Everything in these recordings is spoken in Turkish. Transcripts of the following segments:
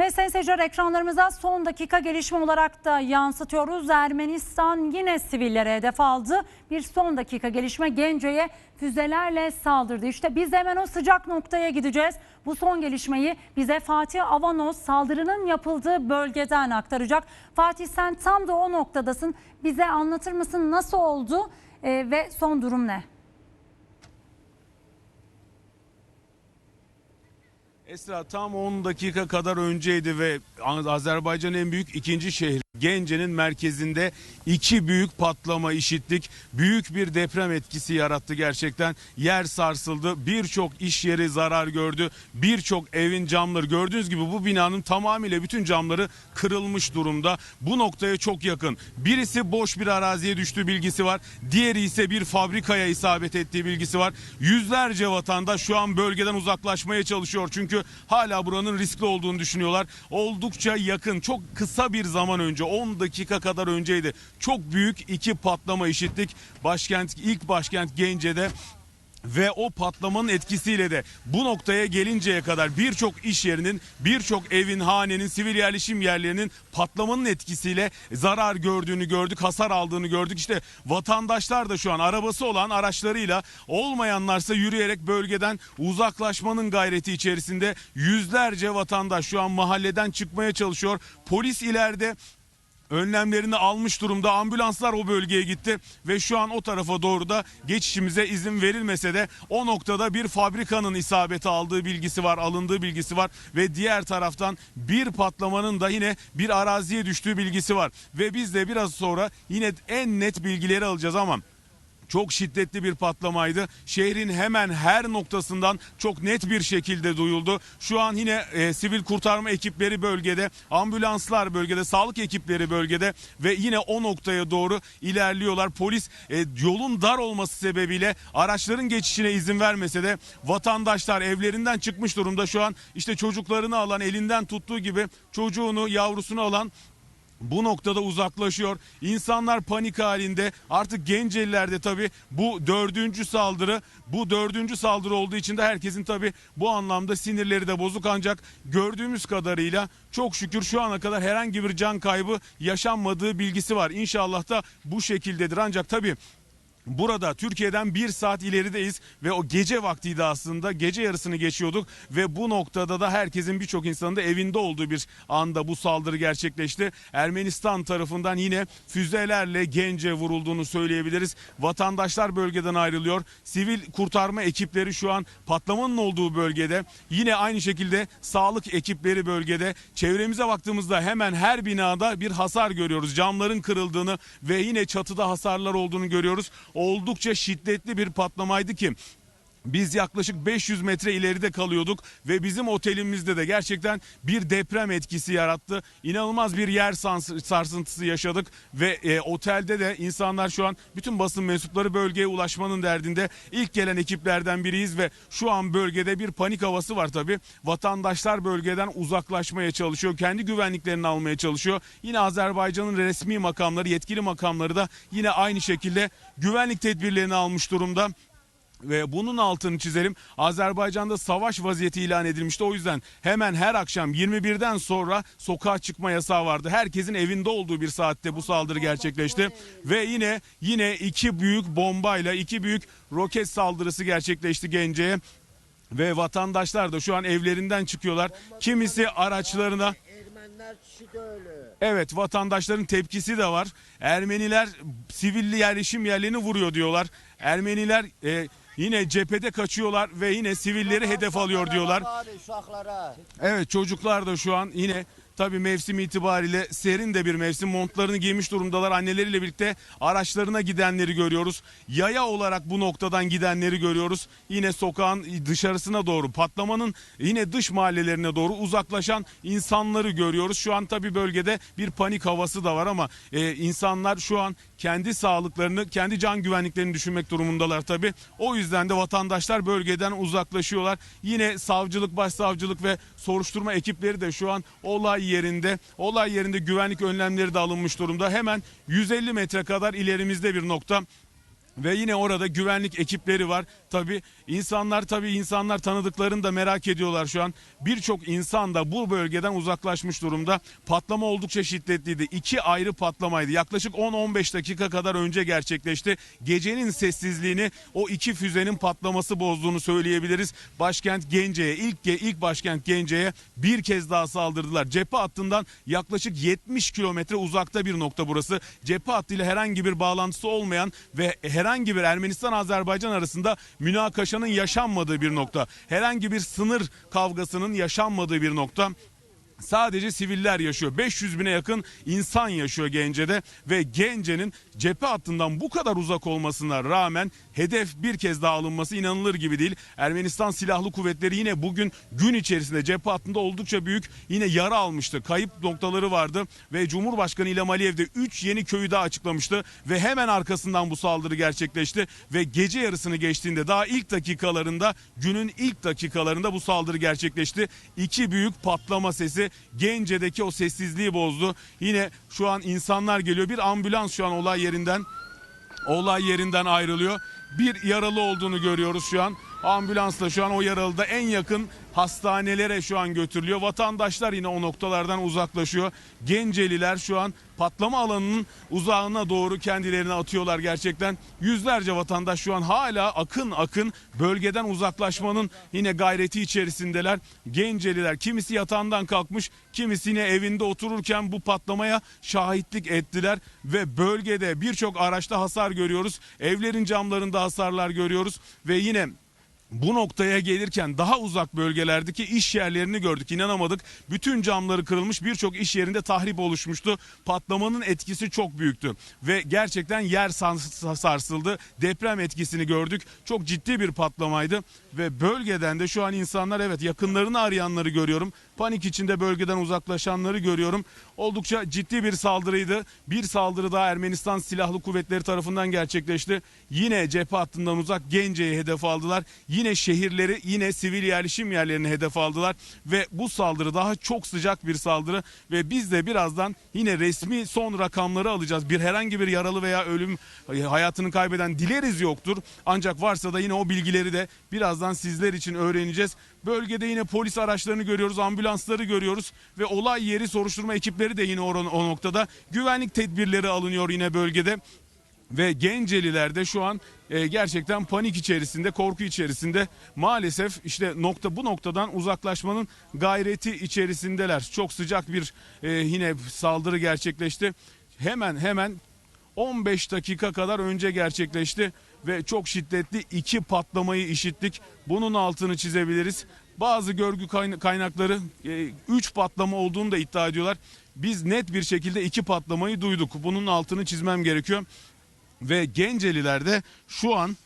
Ve sayın seyirciler ekranlarımıza son dakika gelişme olarak da yansıtıyoruz. Ermenistan yine sivillere hedef aldı. Bir son dakika gelişme Gence'ye füzelerle saldırdı. İşte biz hemen o sıcak noktaya gideceğiz. Bu son gelişmeyi bize Fatih Avanos saldırının yapıldığı bölgeden aktaracak. Fatih sen tam da o noktadasın. Bize anlatır mısın nasıl oldu Ee, ve son durum ne? Esra tam 10 dakika kadar önceydi ve Azerbaycan'ın en büyük ikinci şehri Gence'nin merkezinde iki büyük patlama işittik. Büyük bir deprem etkisi yarattı gerçekten. Yer sarsıldı. Birçok iş yeri zarar gördü. Birçok evin camları gördüğünüz gibi bu binanın tamamıyla bütün camları kırılmış durumda. Bu noktaya çok yakın. Birisi boş bir araziye düştüğü bilgisi var. Diğeri ise bir fabrikaya isabet ettiği bilgisi var. Yüzlerce vatandaş şu an bölgeden uzaklaşmaya çalışıyor. Çünkü hala buranın riskli olduğunu düşünüyorlar. Oldukça yakın, çok kısa bir zaman önce 10 dakika kadar önceydi. Çok büyük iki patlama işittik. Başkent ilk başkent Gence'de ve o patlamanın etkisiyle de bu noktaya gelinceye kadar birçok iş yerinin, birçok evin, hanenin, sivil yerleşim yerlerinin patlamanın etkisiyle zarar gördüğünü gördük, hasar aldığını gördük. İşte vatandaşlar da şu an arabası olan araçlarıyla olmayanlarsa yürüyerek bölgeden uzaklaşmanın gayreti içerisinde yüzlerce vatandaş şu an mahalleden çıkmaya çalışıyor. Polis ileride önlemlerini almış durumda. Ambulanslar o bölgeye gitti ve şu an o tarafa doğru da geçişimize izin verilmese de o noktada bir fabrikanın isabeti aldığı bilgisi var, alındığı bilgisi var ve diğer taraftan bir patlamanın da yine bir araziye düştüğü bilgisi var. Ve biz de biraz sonra yine en net bilgileri alacağız ama çok şiddetli bir patlamaydı. Şehrin hemen her noktasından çok net bir şekilde duyuldu. Şu an yine e, sivil kurtarma ekipleri bölgede, ambulanslar bölgede, sağlık ekipleri bölgede ve yine o noktaya doğru ilerliyorlar. Polis e, yolun dar olması sebebiyle araçların geçişine izin vermese de vatandaşlar evlerinden çıkmış durumda. Şu an işte çocuklarını alan, elinden tuttuğu gibi çocuğunu, yavrusunu alan bu noktada uzaklaşıyor. İnsanlar panik halinde. Artık Genceliler'de tabii bu dördüncü saldırı. Bu dördüncü saldırı olduğu için de herkesin tabii bu anlamda sinirleri de bozuk ancak gördüğümüz kadarıyla çok şükür şu ana kadar herhangi bir can kaybı yaşanmadığı bilgisi var. İnşallah da bu şekildedir. Ancak tabii Burada Türkiye'den bir saat ilerideyiz ve o gece vaktiydi aslında gece yarısını geçiyorduk ve bu noktada da herkesin birçok insanın da evinde olduğu bir anda bu saldırı gerçekleşti. Ermenistan tarafından yine füzelerle gence vurulduğunu söyleyebiliriz. Vatandaşlar bölgeden ayrılıyor. Sivil kurtarma ekipleri şu an patlamanın olduğu bölgede. Yine aynı şekilde sağlık ekipleri bölgede. Çevremize baktığımızda hemen her binada bir hasar görüyoruz. Camların kırıldığını ve yine çatıda hasarlar olduğunu görüyoruz oldukça şiddetli bir patlamaydı ki biz yaklaşık 500 metre ileride kalıyorduk ve bizim otelimizde de gerçekten bir deprem etkisi yarattı. İnanılmaz bir yer sarsıntısı yaşadık ve e, otelde de insanlar şu an bütün basın mensupları bölgeye ulaşmanın derdinde. İlk gelen ekiplerden biriyiz ve şu an bölgede bir panik havası var tabi. Vatandaşlar bölgeden uzaklaşmaya çalışıyor. Kendi güvenliklerini almaya çalışıyor. Yine Azerbaycan'ın resmi makamları, yetkili makamları da yine aynı şekilde güvenlik tedbirlerini almış durumda ve bunun altını çizelim. Azerbaycan'da savaş vaziyeti ilan edilmişti. O yüzden hemen her akşam 21'den sonra sokağa çıkma yasağı vardı. Herkesin evinde olduğu bir saatte bu saldırı gerçekleşti. Ve yine yine iki büyük bombayla iki büyük roket saldırısı gerçekleşti Gence'ye. Ve vatandaşlar da şu an evlerinden çıkıyorlar. Kimisi araçlarına. Evet vatandaşların tepkisi de var. Ermeniler sivilli yerleşim yerlerini vuruyor diyorlar. Ermeniler e, yine cephede kaçıyorlar ve yine sivilleri hedef alıyor diyorlar. Evet çocuklar da şu an yine tabii mevsim itibariyle serin de bir mevsim montlarını giymiş durumdalar. Anneleriyle birlikte araçlarına gidenleri görüyoruz. Yaya olarak bu noktadan gidenleri görüyoruz. Yine sokağın dışarısına doğru patlamanın yine dış mahallelerine doğru uzaklaşan insanları görüyoruz. Şu an tabii bölgede bir panik havası da var ama e, insanlar şu an kendi sağlıklarını, kendi can güvenliklerini düşünmek durumundalar tabii. O yüzden de vatandaşlar bölgeden uzaklaşıyorlar. Yine savcılık, başsavcılık ve soruşturma ekipleri de şu an olay yerinde. Olay yerinde güvenlik önlemleri de alınmış durumda. Hemen 150 metre kadar ilerimizde bir nokta. Ve yine orada güvenlik ekipleri var. Tabi insanlar tabi insanlar tanıdıklarını da merak ediyorlar şu an. Birçok insan da bu bölgeden uzaklaşmış durumda. Patlama oldukça şiddetliydi. İki ayrı patlamaydı. Yaklaşık 10-15 dakika kadar önce gerçekleşti. Gecenin sessizliğini o iki füzenin patlaması bozduğunu söyleyebiliriz. Başkent Gence'ye ilk ilk başkent Gence'ye bir kez daha saldırdılar. Cephe hattından yaklaşık 70 kilometre uzakta bir nokta burası. Cephe hattıyla herhangi bir bağlantısı olmayan ve herhangi bir Ermenistan-Azerbaycan arasında münakaşanın yaşanmadığı bir nokta. Herhangi bir sınır kavgasının yaşanmadığı bir nokta. Sadece siviller yaşıyor. 500 bine yakın insan yaşıyor Gence'de ve Gence'nin cephe hattından bu kadar uzak olmasına rağmen hedef bir kez daha alınması inanılır gibi değil. Ermenistan Silahlı Kuvvetleri yine bugün gün içerisinde cephe hattında oldukça büyük yine yara almıştı. Kayıp noktaları vardı ve Cumhurbaşkanı İlham Aliyev de 3 yeni köyü daha açıklamıştı ve hemen arkasından bu saldırı gerçekleşti ve gece yarısını geçtiğinde daha ilk dakikalarında günün ilk dakikalarında bu saldırı gerçekleşti. İki büyük patlama sesi Gence'deki o sessizliği bozdu. Yine şu an insanlar geliyor. Bir ambulans şu an olay yerinden olay yerinden ayrılıyor. Bir yaralı olduğunu görüyoruz şu an. Ambulansla şu an o yaralı da en yakın hastanelere şu an götürülüyor. Vatandaşlar yine o noktalardan uzaklaşıyor. Genceliler şu an patlama alanının uzağına doğru kendilerini atıyorlar gerçekten. Yüzlerce vatandaş şu an hala akın akın bölgeden uzaklaşmanın yine gayreti içerisindeler. Genceliler kimisi yatağından kalkmış, kimisi yine evinde otururken bu patlamaya şahitlik ettiler ve bölgede birçok araçta hasar görüyoruz. Evlerin camlarında hasarlar görüyoruz ve yine bu noktaya gelirken daha uzak bölgelerdeki iş yerlerini gördük. İnanamadık. Bütün camları kırılmış birçok iş yerinde tahrip oluşmuştu. Patlamanın etkisi çok büyüktü. Ve gerçekten yer sars- sarsıldı. Deprem etkisini gördük. Çok ciddi bir patlamaydı. Ve bölgeden de şu an insanlar evet yakınlarını arayanları görüyorum. Panik içinde bölgeden uzaklaşanları görüyorum. Oldukça ciddi bir saldırıydı. Bir saldırı daha Ermenistan Silahlı Kuvvetleri tarafından gerçekleşti. Yine cephe hattından uzak Gence'yi hedef aldılar. Yine şehirleri, yine sivil yerleşim yerlerini hedef aldılar. Ve bu saldırı daha çok sıcak bir saldırı. Ve biz de birazdan yine resmi son rakamları alacağız. Bir herhangi bir yaralı veya ölüm hayatını kaybeden dileriz yoktur. Ancak varsa da yine o bilgileri de birazdan sizler için öğreneceğiz. Bölgede yine polis araçlarını görüyoruz, ambulansları görüyoruz ve olay yeri soruşturma ekipleri de yine oran, o noktada. Güvenlik tedbirleri alınıyor yine bölgede. Ve Genceliler de şu an e, gerçekten panik içerisinde, korku içerisinde. Maalesef işte nokta bu noktadan uzaklaşmanın gayreti içerisindeler. Çok sıcak bir e, yine saldırı gerçekleşti. Hemen hemen 15 dakika kadar önce gerçekleşti ve çok şiddetli iki patlamayı işittik. Bunun altını çizebiliriz. Bazı görgü kayna- kaynakları 3 patlama olduğunu da iddia ediyorlar. Biz net bir şekilde iki patlamayı duyduk. Bunun altını çizmem gerekiyor. Ve Genceliler de şu an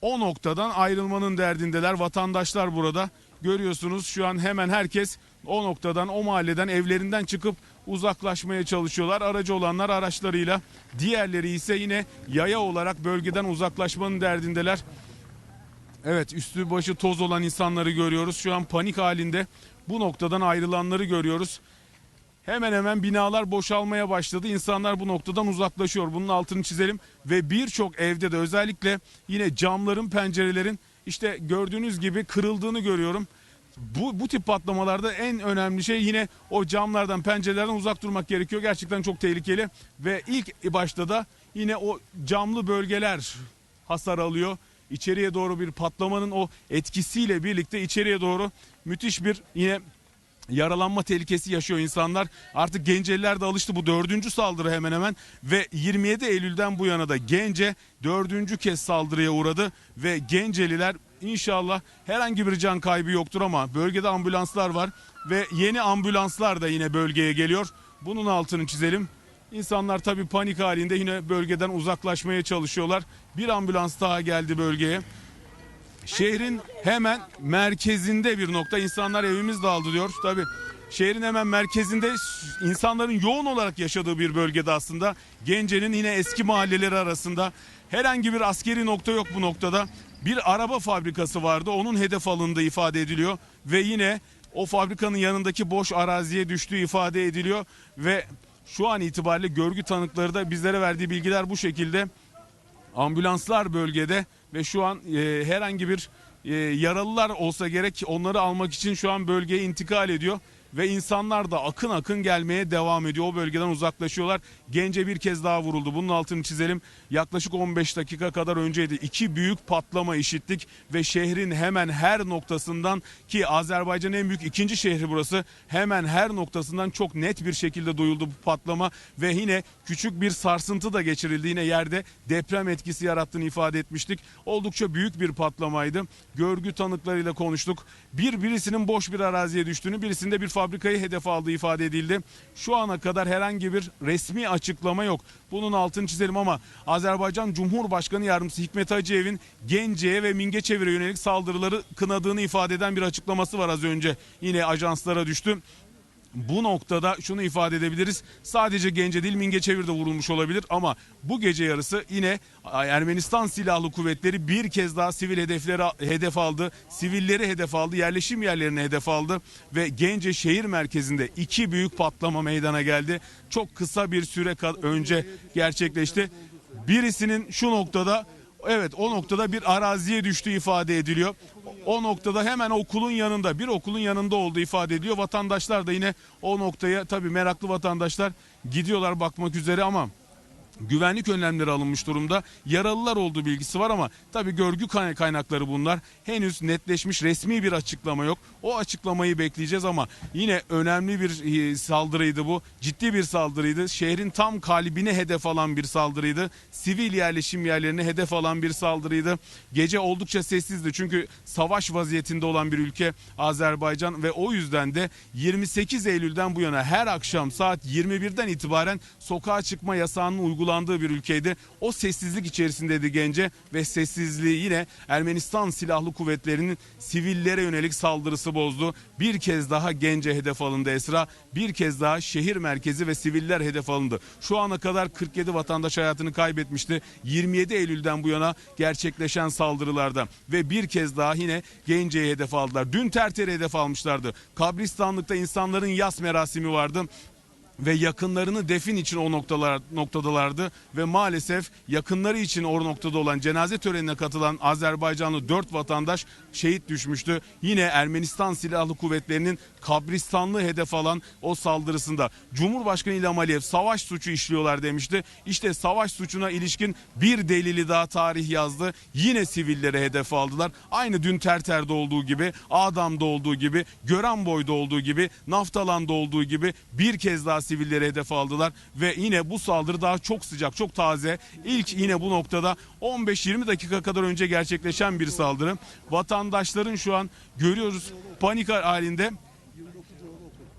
o noktadan ayrılmanın derdindeler. Vatandaşlar burada görüyorsunuz şu an hemen herkes o noktadan o mahalleden evlerinden çıkıp uzaklaşmaya çalışıyorlar. Aracı olanlar araçlarıyla diğerleri ise yine yaya olarak bölgeden uzaklaşmanın derdindeler. Evet üstü başı toz olan insanları görüyoruz. Şu an panik halinde bu noktadan ayrılanları görüyoruz. Hemen hemen binalar boşalmaya başladı. İnsanlar bu noktadan uzaklaşıyor. Bunun altını çizelim ve birçok evde de özellikle yine camların, pencerelerin işte gördüğünüz gibi kırıldığını görüyorum. Bu, bu tip patlamalarda en önemli şey yine o camlardan, pencerelerden uzak durmak gerekiyor. Gerçekten çok tehlikeli ve ilk başta da yine o camlı bölgeler hasar alıyor. İçeriye doğru bir patlamanın o etkisiyle birlikte içeriye doğru müthiş bir yine yaralanma tehlikesi yaşıyor insanlar. Artık Genceliler de alıştı bu dördüncü saldırı hemen hemen ve 27 Eylül'den bu yana da Gence dördüncü kez saldırıya uğradı ve Genceliler inşallah herhangi bir can kaybı yoktur ama bölgede ambulanslar var ve yeni ambulanslar da yine bölgeye geliyor. Bunun altını çizelim. İnsanlar tabii panik halinde yine bölgeden uzaklaşmaya çalışıyorlar. Bir ambulans daha geldi bölgeye. Şehrin hemen merkezinde bir nokta. İnsanlar evimiz dağıldı diyor. Tabii şehrin hemen merkezinde insanların yoğun olarak yaşadığı bir bölgede aslında. Gence'nin yine eski mahalleleri arasında herhangi bir askeri nokta yok bu noktada. Bir araba fabrikası vardı. Onun hedef alındığı ifade ediliyor ve yine o fabrikanın yanındaki boş araziye düştüğü ifade ediliyor ve şu an itibariyle görgü tanıkları da bizlere verdiği bilgiler bu şekilde. ambulanslar bölgede ve şu an e, herhangi bir e, yaralılar olsa gerek onları almak için şu an bölgeye intikal ediyor ve insanlar da akın akın gelmeye devam ediyor. O bölgeden uzaklaşıyorlar. Gence bir kez daha vuruldu. Bunun altını çizelim. Yaklaşık 15 dakika kadar önceydi. İki büyük patlama işittik ve şehrin hemen her noktasından ki Azerbaycan'ın en büyük ikinci şehri burası. Hemen her noktasından çok net bir şekilde duyuldu bu patlama ve yine küçük bir sarsıntı da geçirildi. Yine yerde deprem etkisi yarattığını ifade etmiştik. Oldukça büyük bir patlamaydı. Görgü tanıklarıyla konuştuk. Bir birisinin boş bir araziye düştüğünü, birisinde bir fabrikayı hedef aldığı ifade edildi. Şu ana kadar herhangi bir resmi açıklama yok. Bunun altını çizelim ama Azerbaycan Cumhurbaşkanı Yardımcısı Hikmet Hacıyev'in Gence'ye ve Mingeçevir'e yönelik saldırıları kınadığını ifade eden bir açıklaması var az önce. Yine ajanslara düştü. Bu noktada şunu ifade edebiliriz. Sadece Gence değil Mingeçevir de vurulmuş olabilir ama bu gece yarısı yine Ermenistan Silahlı Kuvvetleri bir kez daha sivil hedefleri hedef aldı. Sivilleri hedef aldı. Yerleşim yerlerini hedef aldı ve Gence şehir merkezinde iki büyük patlama meydana geldi. Çok kısa bir süre önce gerçekleşti. Birisinin şu noktada Evet o noktada bir araziye düştüğü ifade ediliyor. O noktada hemen okulun yanında bir okulun yanında olduğu ifade ediliyor. Vatandaşlar da yine o noktaya tabii meraklı vatandaşlar gidiyorlar bakmak üzere ama güvenlik önlemleri alınmış durumda. Yaralılar olduğu bilgisi var ama tabii görgü kay- kaynakları bunlar. Henüz netleşmiş resmi bir açıklama yok. O açıklamayı bekleyeceğiz ama yine önemli bir e, saldırıydı bu. Ciddi bir saldırıydı. Şehrin tam kalbine hedef alan bir saldırıydı. Sivil yerleşim yerlerine hedef alan bir saldırıydı. Gece oldukça sessizdi çünkü savaş vaziyetinde olan bir ülke Azerbaycan ve o yüzden de 28 Eylül'den bu yana her akşam saat 21'den itibaren sokağa çıkma yasağının uygulandığı bir ülkeydi. O sessizlik içerisindeydi Gence ve sessizliği yine Ermenistan Silahlı Kuvvetleri'nin sivillere yönelik saldırısı bozdu. Bir kez daha Gence hedef alındı Esra. Bir kez daha şehir merkezi ve siviller hedef alındı. Şu ana kadar 47 vatandaş hayatını kaybetmişti. 27 Eylül'den bu yana gerçekleşen saldırılarda ve bir kez daha yine Gence'yi hedef aldılar. Dün Terter'i hedef almışlardı. Kabristanlıkta insanların yas merasimi vardı ve yakınlarını defin için o noktalar noktadalardı ve maalesef yakınları için o noktada olan cenaze törenine katılan Azerbaycanlı 4 vatandaş şehit düşmüştü. Yine Ermenistan Silahlı Kuvvetleri'nin kabristanlı hedef alan o saldırısında Cumhurbaşkanı İlham Aliyev savaş suçu işliyorlar demişti. İşte savaş suçuna ilişkin bir delili daha tarih yazdı. Yine sivillere hedef aldılar. Aynı dün Terter'de olduğu gibi, Adam'da olduğu gibi, Görenboy'da olduğu gibi, Naftalan'da olduğu gibi bir kez daha sivillere hedef aldılar ve yine bu saldırı daha çok sıcak, çok taze. İlk yine bu noktada 15-20 dakika kadar önce gerçekleşen bir saldırı. Vatandaşların şu an görüyoruz panik halinde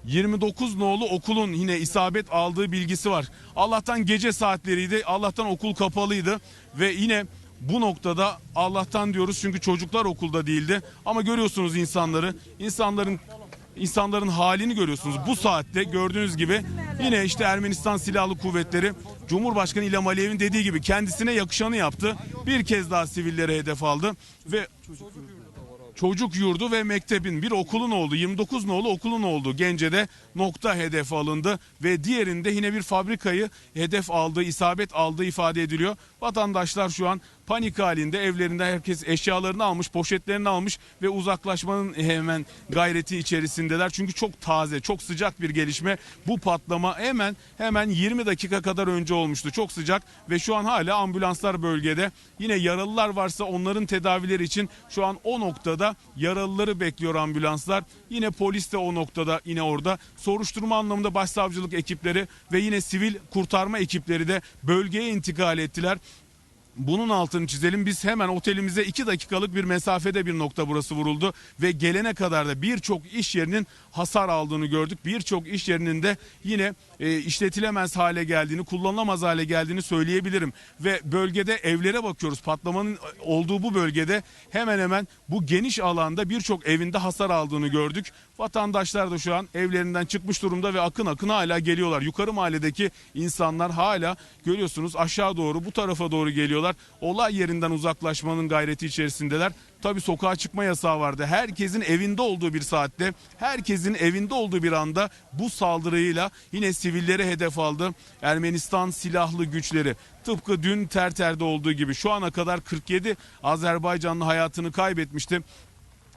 29 nolu okulun yine isabet aldığı bilgisi var. Allah'tan gece saatleriydi. Allah'tan okul kapalıydı ve yine bu noktada Allah'tan diyoruz çünkü çocuklar okulda değildi. Ama görüyorsunuz insanları, insanların insanların halini görüyorsunuz. Bu saatte gördüğünüz gibi yine işte Ermenistan Silahlı Kuvvetleri Cumhurbaşkanı İlham Aliyev'in dediği gibi kendisine yakışanı yaptı. Bir kez daha sivillere hedef aldı ve çocuk yurdu ve mektebin bir okulun oldu 29 nolu okulun oldu Gence'de nokta hedef alındı ve diğerinde yine bir fabrikayı hedef aldığı isabet aldığı ifade ediliyor. Vatandaşlar şu an panik halinde evlerinde herkes eşyalarını almış poşetlerini almış ve uzaklaşmanın hemen gayreti içerisindeler. Çünkü çok taze çok sıcak bir gelişme. Bu patlama hemen hemen 20 dakika kadar önce olmuştu. Çok sıcak ve şu an hala ambulanslar bölgede. Yine yaralılar varsa onların tedavileri için şu an o noktada yaralıları bekliyor ambulanslar. Yine polis de o noktada yine orada. Soruşturma anlamında başsavcılık ekipleri ve yine sivil kurtarma ekipleri de bölgeye intikal ettiler. Bunun altını çizelim. Biz hemen otelimize 2 dakikalık bir mesafede bir nokta burası vuruldu ve gelene kadar da birçok iş yerinin hasar aldığını gördük. Birçok iş yerinin de yine e, işletilemez hale geldiğini, kullanılamaz hale geldiğini söyleyebilirim. Ve bölgede evlere bakıyoruz. Patlamanın olduğu bu bölgede hemen hemen bu geniş alanda birçok evinde hasar aldığını gördük. Vatandaşlar da şu an evlerinden çıkmış durumda ve akın akın hala geliyorlar. Yukarı mahalledeki insanlar hala görüyorsunuz aşağı doğru bu tarafa doğru geliyorlar. Çalışıyorlar. Olay yerinden uzaklaşmanın gayreti içerisindeler. Tabii sokağa çıkma yasağı vardı. Herkesin evinde olduğu bir saatte, herkesin evinde olduğu bir anda bu saldırıyla yine sivilleri hedef aldı. Ermenistan silahlı güçleri tıpkı dün Terter'de olduğu gibi şu ana kadar 47 Azerbaycanlı hayatını kaybetmişti.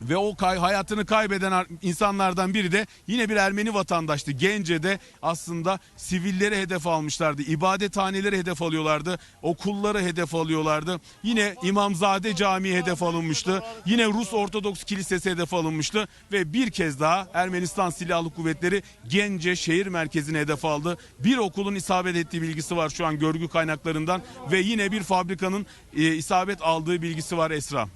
Ve o kay, hayatını kaybeden ar- insanlardan biri de yine bir Ermeni vatandaştı. Gence'de aslında sivilleri hedef almışlardı. İbadethaneleri hedef alıyorlardı. Okulları hedef alıyorlardı. Yine İmamzade Camii hedef alınmıştı. Yine Rus Ortodoks Kilisesi hedef alınmıştı. Ve bir kez daha Ermenistan Silahlı Kuvvetleri Gence şehir merkezine hedef aldı. Bir okulun isabet ettiği bilgisi var şu an görgü kaynaklarından. Ve yine bir fabrikanın e, isabet aldığı bilgisi var Esra.